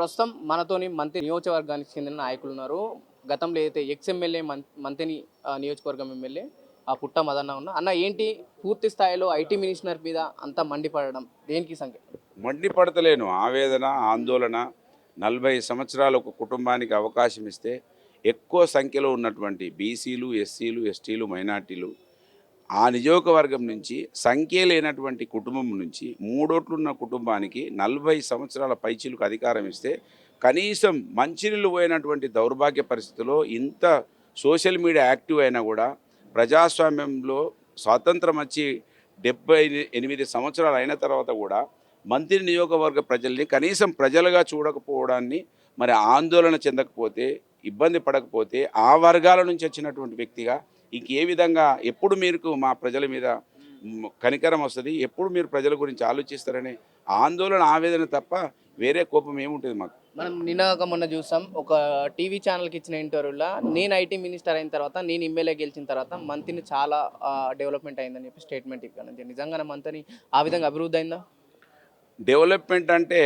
ప్రస్తుతం మనతోని మంత్రి నియోజకవర్గానికి చెందిన నాయకులు ఉన్నారు. గతంలో అయితే ఎక్స్ఎమ్మెల్యే మంత్రిని నియోజకవర్గం ఎమ్మెల్యే ఆ పుట్ట మదన్న ఉన్న అన్న ఏంటి పూర్తి స్థాయిలో ఐటీ మినిస్టర్ మీద అంతా మండిపడడం? దేనికి సంకేతం? మండిపడతలేను. ఆవేదన ఆందోళన నలభై సంవత్సరాలు ఒక కుటుంబానికి అవకాశం ఇస్తే ఎక్కువ సంఖ్యలో ఉన్నటువంటి బీసీలు ఎస్సీలు ఎస్టీలు మైనార్టీలు ఆ నియోజకవర్గం నుంచి సంఖ్య లేనటువంటి కుటుంబం నుంచి మూడోట్లున్న కుటుంబానికి నలభై సంవత్సరాల పైచీలకు అధికారం ఇస్తే కనీసం మంచినీళ్ళు పోయినటువంటి దౌర్భాగ్య పరిస్థితిలో ఇంత సోషల్ మీడియా యాక్టివ్ అయినా కూడా ప్రజాస్వామ్యంలో స్వాతంత్రం వచ్చి డెబ్బై ఎనిమిది సంవత్సరాలు అయిన తర్వాత కూడా మంత్రి నియోజకవర్గ ప్రజల్ని కనీసం ప్రజలుగా చూడకపోవడాన్ని మరి ఆందోళన చెందకపోతే ఇబ్బంది పడకపోతే ఆ వర్గాల నుంచి వచ్చినటువంటి వ్యక్తిగా ఇంకే విధంగా ఎప్పుడు మీకు మా ప్రజల మీద కనికరం వస్తుంది? ఎప్పుడు మీరు ప్రజల గురించి ఆలోచిస్తారనే ఆందోళన ఆవేదన తప్ప వేరే కోపం ఏముంటుంది మాకు? మనం నిన్న మొన్న చూసాం ఒక టీవీ ఛానల్కి ఇచ్చిన ఇంటర్వ్యూలో నేను ఐటీ మినిస్టర్ అయిన తర్వాత నేను ఎమ్మెల్యే గెలిచిన తర్వాత మంత్రిని చాలా డెవలప్మెంట్ అయిందని చెప్పి స్టేట్మెంట్ ఇవ్వను నిజంగానే మంత్రి ఆ విధంగా అభివృద్ధి అయిందా? డెవలప్మెంట్ అంటే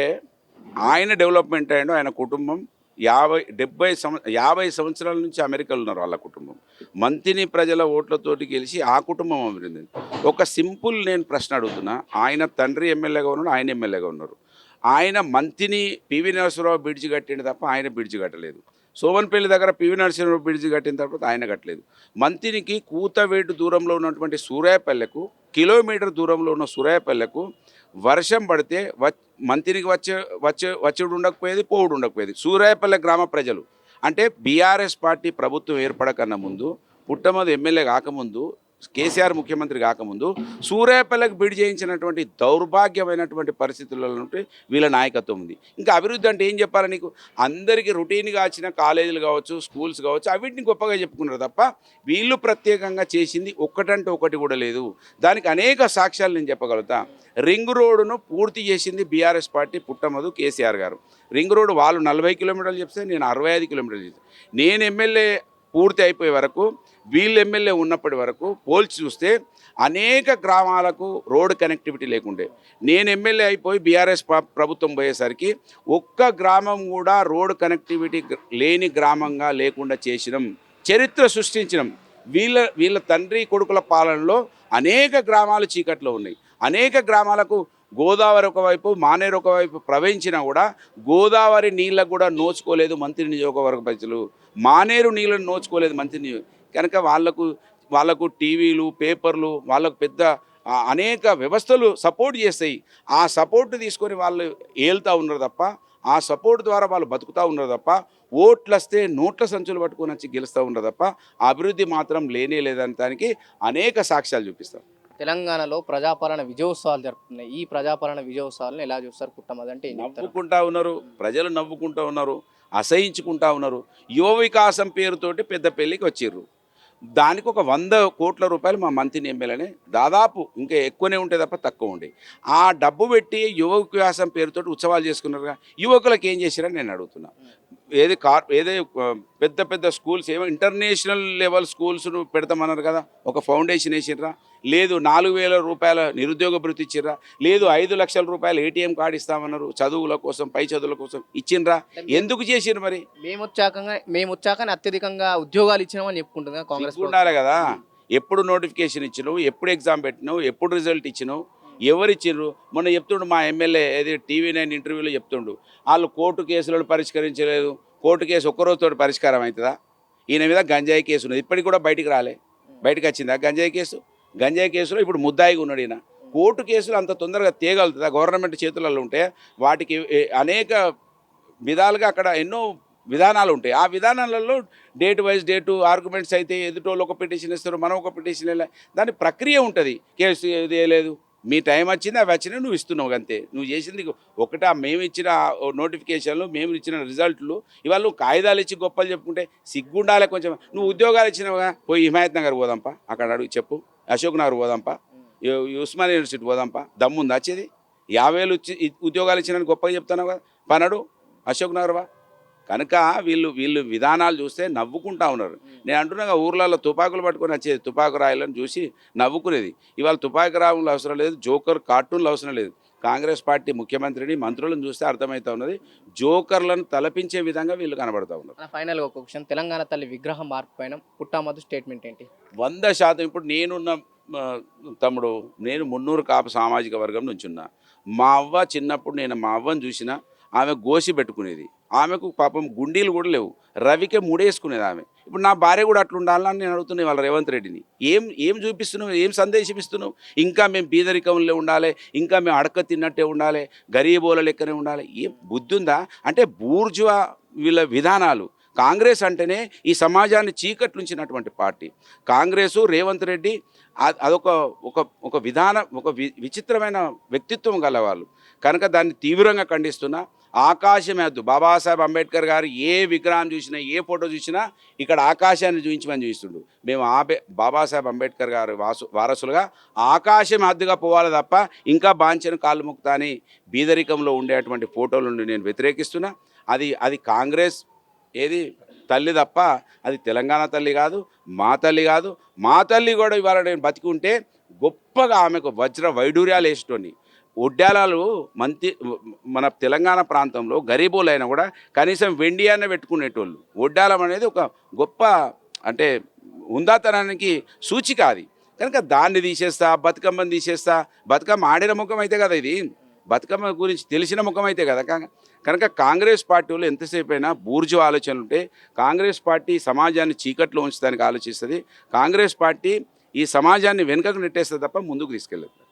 ఆయన డెవలప్మెంట్ అయ్యాడు ఆయన కుటుంబం. యాభై డెబ్బై సంవ యాభై సంవత్సరాల నుంచి అమెరికాలో ఉన్నారు వాళ్ళ కుటుంబం. మంత్రిని ప్రజల ఓట్లతోటి గెలిచి ఆ కుటుంబం అభివృద్ధి. ఒక సింపుల్ నేను ప్రశ్న అడుగుతున్నా. ఆయన తండ్రి ఎమ్మెల్యేగా ఉన్నాడు ఆయన ఎమ్మెల్యేగా ఉన్నారు. ఆయన మంత్రిని పివి నరసింహరావు బ్రిడ్జి కట్టిండు తప్ప ఆయన బ్రిడ్జి కట్టలేదు. సోమన్పల్లి దగ్గర పివి నరసింహరావు బ్రిడ్జి కట్టిన తర్వాత ఆయన కట్టలేదు. మంత్రికి కూతవేటు దూరంలో ఉన్నటువంటి సూర్యాపల్లెకు కిలోమీటర్ దూరంలో ఉన్న సూర్యాపల్లెకు వర్షం పడితే వ- మంత్రికి వచ్చే వచ్చే వచ్చేడు ఉండకపోయేది పోవుడు ఉండకపోయేది. సూర్యాపల్లె గ్రామ ప్రజలు. అంటే బీఆర్ఎస్ పార్టీ ప్రభుత్వం ఏర్పడకన్నా ముందు పుట్టమది ఎమ్మెల్యే కాకముందు కేసీఆర్ ముఖ్యమంత్రి కాకముందు సూర్యాపల్లెకు బిడి చేయించినటువంటి దౌర్భాగ్యమైనటువంటి పరిస్థితులలో ఉంటే వీళ్ళ నాయకత్వం ఉంది. ఇంకా అభివృద్ధి అంటే ఏం చెప్పాలి నీకు? అందరికీ రొటీన్గా వచ్చిన కాలేజీలు కావచ్చు స్కూల్స్ కావచ్చు అవిటిని గొప్పగా చెప్పుకున్నారు తప్ప వీళ్ళు ప్రత్యేకంగా చేసింది ఒక్కటంటే ఒకటి కూడా లేదు. దానికి అనేక సాక్ష్యాలు నేను చెప్పగలుగుతా. రింగ్ రోడ్డును పూర్తి చేసింది బీఆర్ఎస్ పార్టీ పుట్టమధు కేసీఆర్ గారు. రింగ్ రోడ్డు వాళ్ళు నలభై కిలోమీటర్లు చెప్తే నేను అరవై ఐదు కిలోమీటర్లు చెప్తాను నేను ఎమ్మెల్యే పూర్తి అయిపోయే వరకు వీళ్ళు ఎమ్మెల్యే ఉన్నప్పటి వరకు పోల్చి చూస్తే అనేక గ్రామాలకు రోడ్డు కనెక్టివిటీ లేకుండే. నేను ఎమ్మెల్యే అయిపోయి బీఆర్ఎస్ ప్రభుత్వం పోయేసరికి ఒక్క గ్రామం కూడా రోడ్డు కనెక్టివిటీ లేని గ్రామంగా లేకుండా చేసినాం. చరిత్ర సృష్టించినాం. వీళ్ళ వీళ్ళ తండ్రి కొడుకుల పాలనలో అనేక గ్రామాలు చీకట్లో ఉన్నాయి. అనేక గ్రామాలకు గోదావరి ఒకవైపు మానేరు ఒకవైపు ప్రవహించినా కూడా గోదావరి నీళ్ళకు కూడా నోచుకోలేదు మంత్రి నియోజకవర్గ ప్రజలు. మానేరు నీళ్ళను నోచుకోలేదు మంత్రి నియో కనుక వాళ్ళకు వాళ్ళకు టీవీలు పేపర్లు వాళ్ళకు పెద్ద అనేక వ్యవస్థలు సపోర్ట్ చేస్తాయి. ఆ సపోర్ట్ తీసుకొని వాళ్ళు ఏళ్తా ఉన్నారు తప్ప ఆ సపోర్ట్ ద్వారా వాళ్ళు బతుకుతూ ఉన్నారు తప్ప ఓట్లు వస్తే నోట్ల సంచులు పట్టుకొని వచ్చి గెలుస్తూ ఉన్నారు తప్ప అభివృద్ధి మాత్రం లేనే లేదని దానికి అనేక సాక్ష్యాలు చూపిస్తాం. తెలంగాణలో ప్రజాపాలన విజయోత్సవాలు జరుపుతున్నాయి. ఈ ప్రజాపాలన విజయోత్సవాలను ఎలా చూస్తారు కుట్టమది అంటే నవ్వుకుంటా ఉన్నారు ప్రజలు నవ్వుకుంటూ ఉన్నారు అసహించుకుంటా ఉన్నారు. యువ వికాసం పేరుతోటి పెద్ద పెళ్ళికి వచ్చిర్రు. దానికి ఒక వంద కోట్ల రూపాయలు మా మంత్రిని ఎమ్మెల్యేనే దాదాపు ఇంకా ఎక్కువనే ఉంటే తప్ప తక్కువ ఉండే. ఆ డబ్బు పెట్టి యువ వికాసం పేరుతోటి ఉత్సవాలు చేసుకున్నారుగా యువకులకు ఏం చేశారని నేను అడుగుతున్నా. ఏది కార్ ఏదో పెద్ద పెద్ద స్కూల్స్ ఏమో ఇంటర్నేషనల్ లెవెల్ స్కూల్స్ పెడతామన్నారు కదా ఒక ఫౌండేషన్ వేసిర్రా. లేదు నాలుగు వేల రూపాయల నిరుద్యోగ భృతి ఇచ్చిర్రా. లేదు ఐదు లక్షల రూపాయలు ఏటీఎం కార్డు ఇస్తామన్నారు చదువుల కోసం పై చదువుల కోసం ఇచ్చిండ్రా. ఎందుకు చేసిండ్రు మరి? మేము వచ్చాక మేము వచ్చాకనే అత్యధికంగా ఉద్యోగాలు ఇచ్చినామని చెప్పుకుంటుంది కాంగ్రెస్ ఉండాలి కదా. ఎప్పుడు నోటిఫికేషన్ ఇచ్చినావు ఎప్పుడు ఎగ్జామ్ పెట్టినావు ఎప్పుడు రిజల్ట్ ఇచ్చినావు ఎవరిచ్చిర్రు? మొన్న చెప్తుండు మా ఎమ్మెల్యే ఏది టీవీ నైన్ ఇంటర్వ్యూలో చెప్తుండు. వాళ్ళు కోర్టు కేసులను పరిష్కరించలేదు. కోర్టు కేసు ఒక్కరోజుతో పరిష్కారం అవుతుందా? ఈయన మీద గంజాయి కేసు ఉన్నది. ఇప్పటికి కూడా బయటికి రాలే. బయటకు వచ్చిందా గంజాయి కేసు? గంజాయి కేసులో ఇప్పుడు ముద్దాయిగా ఉన్నాడు ఈయన. కోర్టు కేసులు అంత తొందరగా తీయగలుగుతుందా గవర్నమెంట్ చేతులలో ఉంటే వాటికి అనేక విధాలుగా అక్కడ ఎన్నో విధానాలు ఉంటాయి. ఆ విధానాలలో డేట్ వైజ్ డేటు ఆర్గ్యుమెంట్స్ అయితే ఎదుటోళ్ళు ఒక పిటిషన్ ఇస్తారు మనం ఒక పిటిషన్ వెళ్ళా దాని ప్రక్రియ ఉంటుంది. కేసు ఇది లేదు మీ టైం వచ్చింది అవి వచ్చినా నువ్వు ఇస్తున్నావు అంతే. నువ్వు చేసింది ఒకటా మేము ఇచ్చిన నోటిఫికేషన్లు మేము ఇచ్చిన రిజల్ట్లు ఇవాళ నువ్వు కాగితాలు ఇచ్చి గొప్పలు చెప్పుకుంటే సిగ్గుండాలి కొంచెం. నువ్వు ఉద్యోగాలు ఇచ్చినావుగా పోయి హిమాయత్ నగర్ పోదాంపా అక్కడ అడుగు చెప్పు. అశోక్ నగర్ పోదాంపా ఉస్మాన్ యూనివర్సిటీ పోదాంపా దమ్ముంది వచ్చేది యాభై వేలు ఉద్యోగాలు ఇచ్చినని గొప్పగా చెప్తున్నావు కదా. పనడు అశోక్ నగర్ వా. కనుక వీళ్ళు వీళ్ళు విధానాలు చూస్తే నవ్వుకుంటా ఉన్నారు. నేను అంటున్నా ఊర్లలో తుపాకులు పట్టుకొని వచ్చేది తుపాకు రాయలను చూసి నవ్వుకునేది. ఇవాళ తుపాకు రావులు అవసరం లేదు జోకర్ కార్టూన్లు అవసరం లేదు. కాంగ్రెస్ పార్టీ ముఖ్యమంత్రిని మంత్రులను చూస్తే అర్థమవుతా ఉన్నది జోకర్లను తలపించే విధంగా వీళ్ళు కనబడతా ఉన్నారు. ఫైనల్గా ఒక క్వశ్చన్. తెలంగాణ తల్లి విగ్రహం మార్పు పైన పుట్టామధు స్టేట్మెంట్ ఏంటి? వంద శాతం ఇప్పుడు నేనున్న తమ్ముడు నేను మున్నూరు కాపు సామాజిక వర్గం నుంచి ఉన్నా మా అవ్వ చిన్నప్పుడు నేను మా అవ్వని చూసిన ఆమె గోసి పెట్టుకునేది. ఆమెకు పాపం గుండీలు కూడా లేవు. రవికే మూడేసుకునేది ఆమె. ఇప్పుడు నా భార్య కూడా అట్లా ఉండాలని నేను అడుగుతున్నాను వాళ్ళ రేవంత్ రెడ్డిని. ఏం ఏం చూపిస్తున్నావు? ఏం సందేశం ఇస్తున్నావు ఇంకా మేము బీదరికంలో ఉండాలి ఇంకా మేము అడక తిన్నట్టే ఉండాలి గరీబోల లెక్కనే ఉండాలి. ఏం బుద్ధి ఉందా? అంటే బూర్జువా వీళ్ళ విధానాలు. కాంగ్రెస్ అంటేనే ఈ సమాజాన్ని చీకట్లుంచినటువంటి పార్టీ. కాంగ్రెసు రేవంత్ రెడ్డి అదొక ఒక ఒక విధానం ఒక వి విచిత్రమైన వ్యక్తిత్వం గలవాళ్ళు కనుక దాన్ని తీవ్రంగా ఖండిస్తున్నా. ఆకాశం ఎద్దు బాబాసాహెబ్ అంబేద్కర్ గారు ఏ విగ్రహం చూసినా ఏ ఫోటో చూసినా ఇక్కడ ఆకాశాన్ని చూపించమని చూపిస్తుండు. మేము ఆబే బాబాసాహెబ్ అంబేద్కర్ గారు వాసు వారసులుగా ఆకాశం అద్దుగా పోవాలి తప్ప ఇంకా బాంచను కాళ్ళు ముక్తా అని బీదరికంలో ఉండేటువంటి ఫోటోలు నుండి నేను వ్యతిరేకిస్తున్నా. అది అది కాంగ్రెస్ ఏది? తల్లి తప్ప అది తెలంగాణ తల్లి కాదు మా తల్లి కాదు. మా తల్లి కూడా ఇవాళ నేను బతికి ఉంటే గొప్పగా ఆమెకు వజ్ర వైడూర్యాలు వేసేటోని ఒడ్డాలాలు మంతి మన తెలంగాణ ప్రాంతంలో గరీబులైనా కూడా కనీసం వెండి అన్న పెట్టుకునేటోళ్ళు. ఒడ్డాలం అనేది ఒక గొప్ప అంటే ఉందాతనానికి సూచిక అది. కనుక దాన్ని తీసేస్తా బతుకమ్మని తీసేస్తా బతుకమ్మ ఆడిన ముఖం అయితే కదా ఇది? బతుకమ్మ గురించి తెలిసిన ముఖం అయితే కదా? కనుక కాంగ్రెస్ పార్టీలో ఎంతసేపు అయినా బూర్జు ఆలోచనలు ఉంటే కాంగ్రెస్ పార్టీ సమాజాన్ని చీకట్లో ఉంచడానికి ఆలోచిస్తుంది. కాంగ్రెస్ పార్టీ ఈ సమాజాన్ని వెనుకకు నెట్టేస్తే తప్ప ముందుకు తీసుకెళ్ళదు.